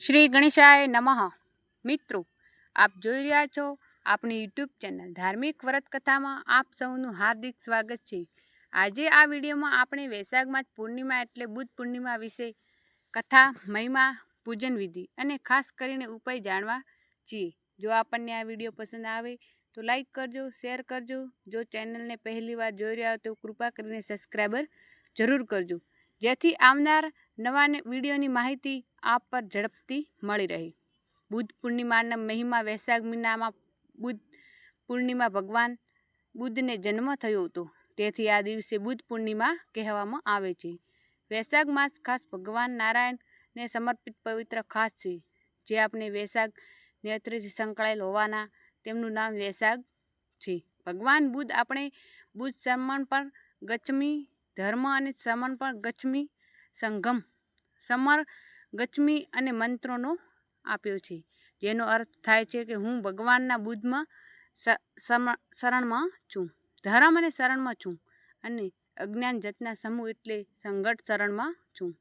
શ્રી ગણેશાય નમઃ. મિત્રો, આપ જોઈ રહ્યા છો આપણી યુટ્યુબ ચેનલ ધાર્મિક વ્રત કથામાં આપ સૌનું હાર્દિક સ્વાગત છે. આજે આ વિડીયોમાં આપણે વૈશાખમાં જ પૂર્ણિમા એટલે બુદ્ધ પૂર્ણિમા વિશે કથા, મહિમા, પૂજન વિધિ અને ખાસ કરીને ઉપાય જાણવા છીએ. જો આપણને આ વીડિયો પસંદ આવે તો લાઈક કરજો, શેર કરજો. જો ચેનલને પહેલી વાર જોઈ રહ્યા હો તો કૃપા કરીને સબસ્ક્રાઈબર જરૂર કરજો. જેથી આવનાર નવા વિડીયોની માહિતી આપ પર ઝડપથી મળી રહે. બુદ્ધ પૂર્ણિમાના મહિમા વૈશાખ મહિનામાં બુદ્ધ પૂર્ણિમા ભગવાન બુદ્ધને જન્મ થયો હતો. તેથી આ દિવસે બુદ્ધ પૂર્ણિમા કહેવામાં આવે છે. વૈશાખ માસ ખાસ ભગવાન નારાયણને સમર્પિત પવિત્ર ખાસ છે. જે આપણે વૈશાખ નેત્રથી સંકળાયેલ હોવાના તેમનું નામ વૈશાખ છે. ભગવાન બુદ્ધ આપણે બુદ્ધ સમર્પણ પણ ગચ્છમી ધર્મ અને સમર્પણ ગચ્છમી સંગમ, સમર ગચમી અને મંત્રોનો આપ્યો છે. જેનો અર્થ થાય છે કે હું ભગવાનના બુદ્ધમાં શરણમાં છું. ધર્મ અને શરણમાં છું અને અજ્ઞાન જતના સમૂહ એટલે સંગઠ શરણમાં છું.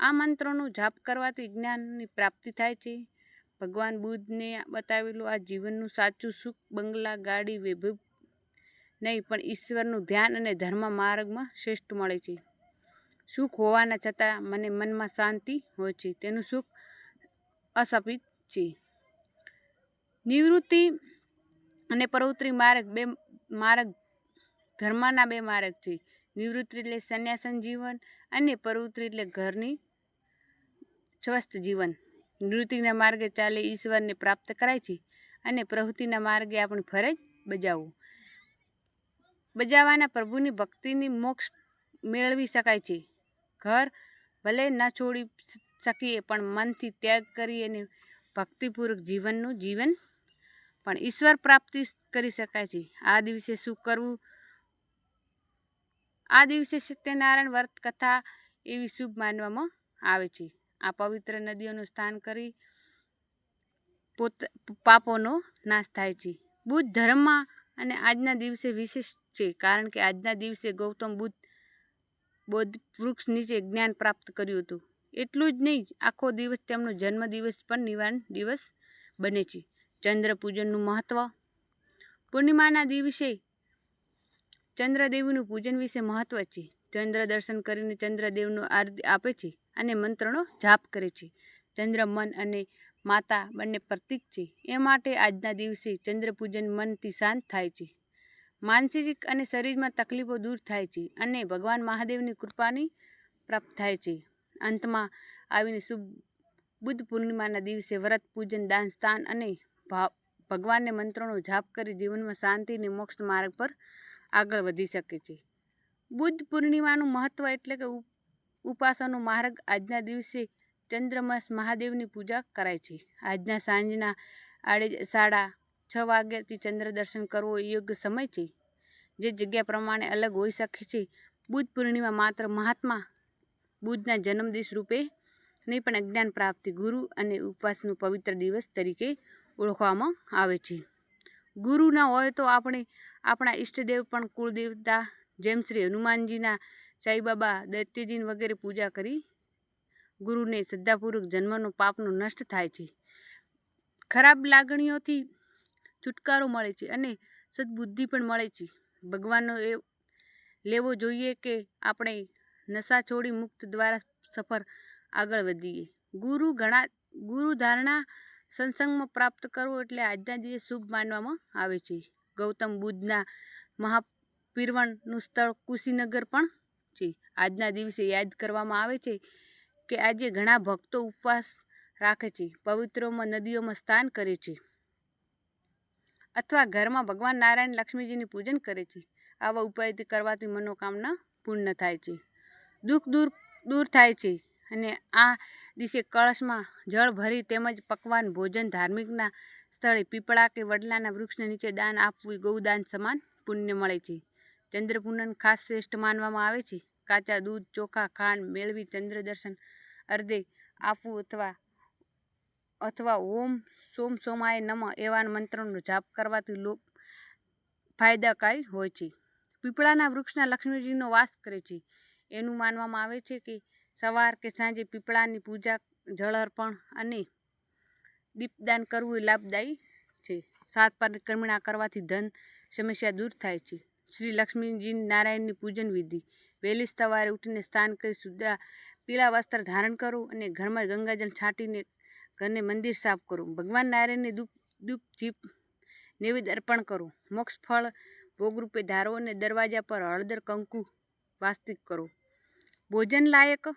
આ મંત્રોનો જાપ કરવાથી જ્ઞાનની પ્રાપ્તિ થાય છે. ભગવાન બુદ્ધને બતાવેલું આ જીવનનું સાચું સુખ, બંગલા, ગાડી, વૈભવ નહીં, પણ ઈશ્વરનું ધ્યાન અને ધર્મ માર્ગમાં શ્રેષ્ઠ મળે છે. સુખ હોવાના છતાં મને મનમાં શાંતિ હોય છે. તેનું સુખ અસપિત છે. નિવૃત્તિ અને પ્રવૃત્તિ માર્ગ બે માર્ગ ધર્મના બે માર્ગ છે. નિવૃત્તિ એટલે સંન્યાસન જીવન અને પ્રવૃત્તિ એટલે ઘરની સ્વસ્થ જીવન. નિવૃત્તિના માર્ગે ચાલે ઈશ્વરને પ્રાપ્ત કરાય છે અને પ્રવૃત્તિના માર્ગે આપણી ફરજ બજાવવું. બજાવવાના પ્રભુની ભક્તિની મોક્ષ મેળવી શકાય છે. ઘર ભલે ન છોડી શકીએ, પણ મનથી ત્યાગ કરી અને ભક્તિપૂર્વક જીવનનું જીવન પણ ઈશ્વર પ્રાપ્તિ કરી શકાય છે. આ દિવસે શું કરવું? આ દિવસે સત્યનારાયણ વ્રત કથા એવી શુભ માનવામાં આવે છે. આ પવિત્ર નદીઓનું સ્થાન કરી પોત, પાપોનો નાશ થાય છે. બુદ્ધ ધર્મમાં અને આજના દિવસે વિશેષ છે, કારણ કે આજના દિવસે ગૌતમ બુદ્ધ બોધ વૃક્ષ નીચે જ્ઞાન પ્રાપ્ત કર્યું હતું. એટલું જ નહીં, આખો દિવસ તેમનો જન્મદિવસ પણ નિવાન દિવસ બને છે. ચંદ્ર પૂજનનું મહત્વ. પૂર્ણિમાના દિવસે ચંદ્રદેવનું પૂજન વિશે મહત્વ છે. ચંદ્ર દર્શન કરીને ચંદ્રદેવનું આરતી આપે છે અને મંત્રનો જાપ કરે છે. ચંદ્ર મન અને માતા બંને પ્રતીક છે. એ માટે આજના દિવસે ચંદ્ર પૂજન મનથી શાંત થાય છે. માનસિક અને શરીરમાં તકલીફો દૂર થાય છે અને ભગવાન મહાદેવની કૃપાની પ્રાપ્ત થાય છે. અંતમાં આવીને શુભ, બુદ્ધ પૂર્ણિમાના દિવસે વ્રત, પૂજન, દાન સ્થાન અને ભાવ ભગવાનને મંત્રોનો જાપ કરી જીવનમાં શાંતિ અને મોક્ષ માર્ગ પર આગળ વધી શકે છે. બુદ્ધ પૂર્ણિમાનું મહત્ત્વ એટલે કે ઉપ- ઉપાસનાનો માર્ગ આજના દિવસે ચંદ્રમાસ મહાદેવની પૂજા કરાય છે. આજના સાંજના આડે, સાડા છ વાગ્યાથી ચંદ્ર દર્શન કરવો યોગ્ય સમય છે? જે જગ્યા પ્રમાણે અલગ હોઈ શકે છે? બુદ્ધ પૂર્ણિમા માત્ર મહાત્મા બુદ્ધના જન્મદિવસ રૂપે નહીં, પણ અજ્ઞાન પ્રાપ્તિ ગુરુ અને ઉપવાસનું પવિત્ર દિવસ તરીકે ઓળખવામાં આવે છે. ગુરુ ન હોય તો આપણે આપણા ઈષ્ટદેવ પણ કુળદેવતા જેમ શ્રી હનુમાનજીના સાંઈબાબા દૈત્યજીન વગેરે પૂજા કરી ગુરુને શ્રદ્ધાપૂર્વક જન્મનો પાપનો નષ્ટ થાય છે. ખરાબ લાગણીઓથી છુટકારો મળે છે અને સદબુદ્ધિ પણ મળે છે. ભગવાનનો એ લેવો જોઈએ કે આપણે નશા છોડી મુક્ત દ્વારા સફર આગળ વધીએ. ગુરુ ઘણા ગુરુ ધારણા સત્સંગમાં પ્રાપ્ત કરવો એટલે આજના દિવસે શુભ માનવામાં આવે છે. ગૌતમ બુદ્ધના મહાપીરવણનું સ્થળ કુશીનગર પણ છે. આજના દિવસે યાદ કરવામાં આવે છે કે આજે ઘણા ભક્તો ઉપવાસ રાખે છે. પવિત્રોમાં નદીઓમાં સ્નાન કરે છે. અથવા ઘરમાં ભગવાન નારાયણ લક્ષ્મીજીની પૂજન કરે છે, આવા ઉપાયથી કરવાથી મનોકામના પૂર્ણ થાય છે. દુઃખ દૂર દૂર થાય છે અને આ દિવસે કળશમાં જળ ભરી તેમજ પકવાન ભોજન ધાર્મિકના સ્થળે પીપળા કે વડલાના વૃક્ષને નીચે દાન આપવું ગૌદાન સમાન પુણ્ય મળે છે. ચંદ્રપૂનન ખાસ શ્રેષ્ઠ માનવામાં આવે છે. કાચા દૂધ, ચોખા, ખાંડ મેળવી ચંદ્ર દર્શન અર્ધે આપવું અથવા અથવા ઓમ સોમ સોમાય નમ એવા મંત્રોનો જાપ કરવાથી લોક ફાયદાકારી હોય છે. પીપળાના વૃક્ષના લક્ષ્મીજીનો વાસ કરે છે. એનું માનવામાં આવે છે કે સવાર કે સાંજે પીપળાની પૂજા, જળ અર્પણ અને દીપદાન કરવું એ લાભદાયી છે. સાત પરિક્રમણા કરવાથી ધન સમસ્યા દૂર થાય છે. શ્રી લક્ષ્મીજી નારાયણની પૂજન વિધિ. વહેલી સવારે ઉઠીને સ્નાન કરી શુદ્રા પીળા વસ્ત્ર ધારણ કરવું અને ઘરમાં ગંગાજળ છાંટીને ઘરને મંદિર સાફ કરવું ભગવાન નારાયણને દૂપ દૂપ જીપ નૈવેદ્ય અર્પણ કરવું મોક્ષ ફળ ભોગરૂપે ધારો અને દરવાજા પર હળદર, કંકુ વાસ્તિક કરો. ભોજન લાયક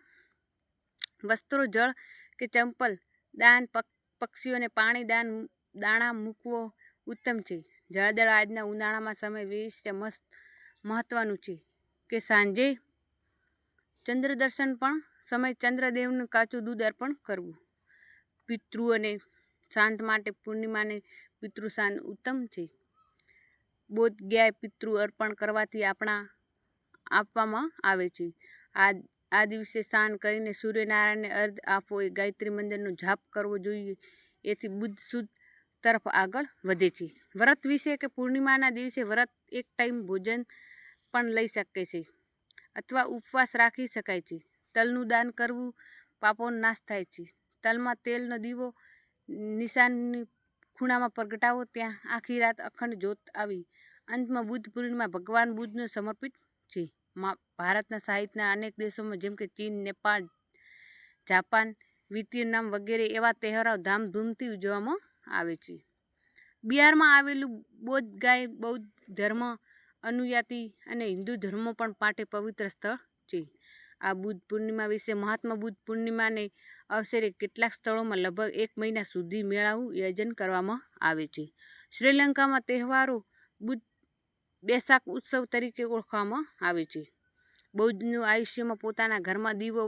વસ્ત્રો, જળ કે ચંપલ, દાન, પક પક્ષીઓને પાણી દાન, દાણા મૂકવો ઉત્તમ છે. જળદળ આજના ઉનાળામાં સમય વિશે મસ્ત મહત્ત્વનું છે. કે સાંજે ચંદ્ર દર્શન પણ, સમય ચંદ્રદેવનું કાચું દૂધ અર્પણ કરવું. પિતૃઓને શાંત માટે પૂર્ણિમાને પિતૃ શાંત ઉત્તમ છે. બોધ ગાય પિતૃ અર્પણ કરવાથી આપણા આપવામાં આવે છે. આ આ દિવસે સ્નાન કરીને સૂર્યનારાયણને અર્ધ આપવો એ ગાયત્રી મંદિરનો જાપ કરવો જોઈએ. એથી બુદ્ધ શુદ્ધ તરફ આગળ વધે છે. વ્રત વિશે કે પૂર્ણિમાના દિવસે વ્રત એક ટાઈમ ભોજન પણ લઈ શકે છે અથવા ઉપવાસ રાખી શકાય છે. તલનું દાન કરવું પાપોનો નાશ થાય છે. તલમાં તેલનો દીવો, નિશાનની ખૂણામાં પ્રગટાવો, ત્યાં આખી રાત અખંડ જ્યોત આવી. અંતમાં બુદ્ધ પૂર્ણિમા ભગવાન બુદ્ધને સમર્પિત છે. ભારતના સાહિત્યના અનેક દેશોમાં જેમ કે ચીન, નેપાળ, જાપાન વિતિયનામ વગેરે એવા તહેવારો ધામધૂમથી ઉજવવામાં આવે છે. બિહારમાં આવેલું બૌદ્ધ ગાય, બૌદ્ધ ધર્મ અનુયાતિ અને હિન્દુ ધર્મો પણ માટે પવિત્ર સ્થળ છે. આ બુદ્ધ પૂર્ણિમા વિશે મહાત્મા બુદ્ધ પૂર્ણિમાને અવસરે કેટલાક સ્થળોમાં લગભગ એક મહિના સુધી મેળાનું આયોજન કરવામાં આવે છે. શ્રીલંકામાં તહેવારો બુદ્ધ બેસાક ઉત્સવ તરીકે ઓળખવામાં આવે છે. બૌદ્ધનું આયુષ્યમાં પોતાના ઘરમાં દીવો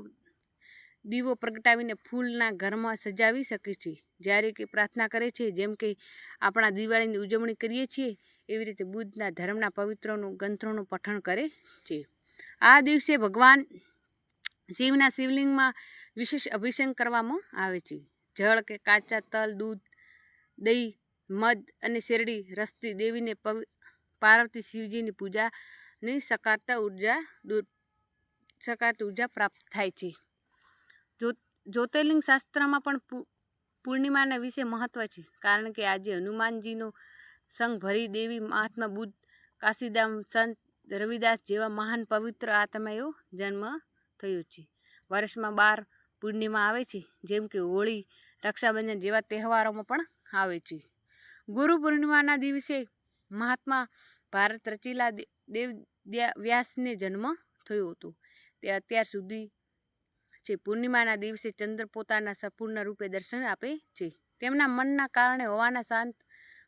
દીવો પ્રગટાવીને ફૂલના ઘરમાં સજાવી શકે છે. જ્યારે કે પ્રાર્થના કરે છે, જેમ કે આપણા દિવાળીની ઉજવણી કરીએ છીએ, એવી રીતે બુદ્ધના ધર્મના પવિત્રોનું ગ્રંથોનું પઠન કરે છે. આ દિવસે ભગવાન શિવના શિવલિંગમાં વિશેષ અભિષેક કરવામાં આવે છે. જળ કે કાચા તલ, દૂધ, દહીં, મધ અને શેરડી રસથી દેવીને પવ, પાર્વતી શિવજીની પૂજાની સકારતા ઊર્જા દૂર, સકારતા ઊર્જા પ્રાપ્ત થાય છે. જ્યોત જ્યોતિર્લિંગ શાસ્ત્રમાં પણ પૂર્ણિમાના વિશે મહત્ત્વ છે, કારણ કે આજે હનુમાનજીનો સંઘ ભરી દેવી મહાત્મા બુદ્ધ કાશીદામ સંત રવિદાસ જેવા મહાન પવિત્ર આત્માઓ જન્મ થયો છે. વર્ષમાં બાર પૂર્ણિમા આવે છે, જેમ કે હોળી, રક્ષાબંધન જેવા તહેવારોમાં પણ આવે છે. ગુરુ પૂર્ણિમાના દિવસે મહાત્મા ભારત રચીલા દેવ વ્યાસને જન્મ થયો હતો. તે અત્યાર સુધી છે પૂર્ણિમાના દિવસે ચંદ્ર પોતાના સંપૂર્ણ રૂપે દર્શન આપે છે. તેમના મનના કારણે હોવાના શાંત,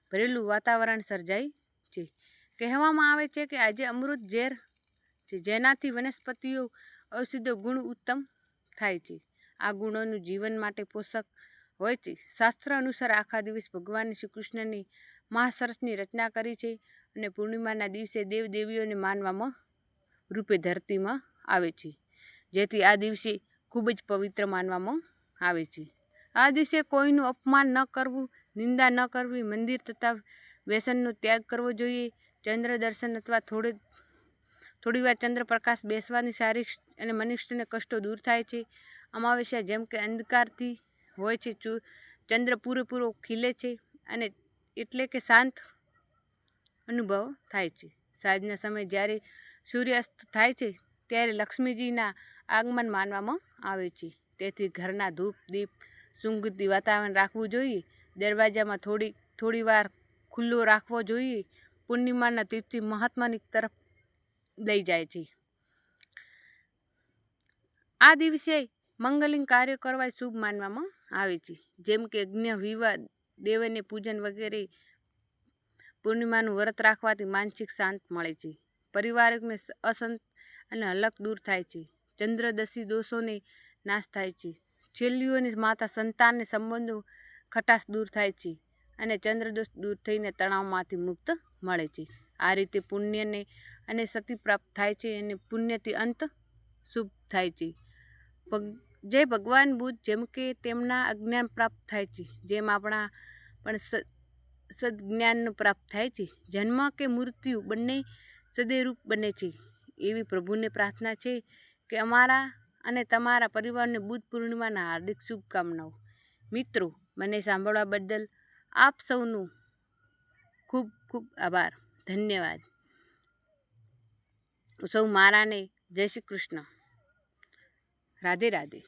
ભરેલું વાતાવરણ સર્જાય છે. કહેવામાં આવે છે કે આજે અમૃત ઝેર છે, જેનાથી વનસ્પતિઓ ઔષધીય ગુણ ઉત્તમ થાય છે. આ ગુણોનું જીવન માટે પોષક હોય છે. શાસ્ત્ર અનુસાર આખા દિવસ ભગવાન શ્રી કૃષ્ણની મહાસરસની રચના કરી છે અને પૂર્ણિમાના દિવસે દેવદેવીઓને માનવામાં રૂપે ધરતીમાં આવે છે. જેથી આ દિવસે ખૂબ જ પવિત્ર માનવામાં આવે છે. આ દિવસે કોઈનું અપમાન ન કરવું, નિંદા ન કરવી, મંદિર તથા વ્યસનનો ત્યાગ કરવો જોઈએ. ચંદ્ર દર્શન અથવા થોડે, થોડીવાર ચંદ્રપ્રકાશ બેસવાની શારીરિક અને મનુષ્યને કષ્ટો દૂર થાય છે. અમાવસ્યા જેમ કે અંધકારથી હોય છે ચંદ્ર પૂરેપૂરો ખીલે છે અને એટલે કે શાંત અનુભવ થાય છે. સાંજના સમયે જ્યારે સૂર્યાસ્ત થાય છે, ત્યારે લક્ષ્મીજીના આગમન માનવામાં આવે છે. તેથી ઘરના ધૂપ, દીપ સુગંધિત વાતાવરણ રાખવું જોઈએ. દરવાજામાં થોડી થોડી વાર ખુલ્લો રાખવો જોઈએ. પૂર્ણિમાના તીર્થથી મહાત્માની તરફ લઈ જાય છે. આ દિવસે મંગલિંગ કાર્ય કરવા શુભ માનવામાં આવે છે. જેમ કે જ્ઞ વિવાહ દેવને પૂજન વગેરે પૂર્ણિમાનું વ્રત રાખવાથી માનસિક શાંત મળે છે. પરિવારને અસંત અને હલક દૂર થાય છે. ચંદ્રદશી દોષોને નાશ થાય છે. છેલ્લીઓની માતા સંતાનને સંબંધો ખટાશ દૂર થાય છે અને ચંદ્રદોષ દૂર થઈને તણાવમાંથી મુક્ત મળે છે. આ રીતે પુણ્યને અને સતી પ્રાપ્ત થાય છે અને પુણ્યથી અંત શુભ થાય છે. ભગ- જય ભગવાન બુદ્ધ જેમ કે તેમના અજ્ઞાન પ્રાપ્ત થાય છે, જેમ આપણા પણ સદજ્ઞાન પ્રાપ્ત થાય છે. જન્મ કે મૃત્યુ બંને સદૈવરૂપ બને છે. એવી પ્રભુને પ્રાર્થના છે કે અમારા અને તમારા પરિવારને બુદ્ધ પૂર્ણિમાના હાર્દિક શુભકામનાઓ. મિત્રો, મને સાંભળવા બદલ આપ સૌનું ખૂબ ખૂબ આભાર. ધન્યવાદ. સૌ મારાને જય શ્રી કૃષ્ણ. રાધે રાધે.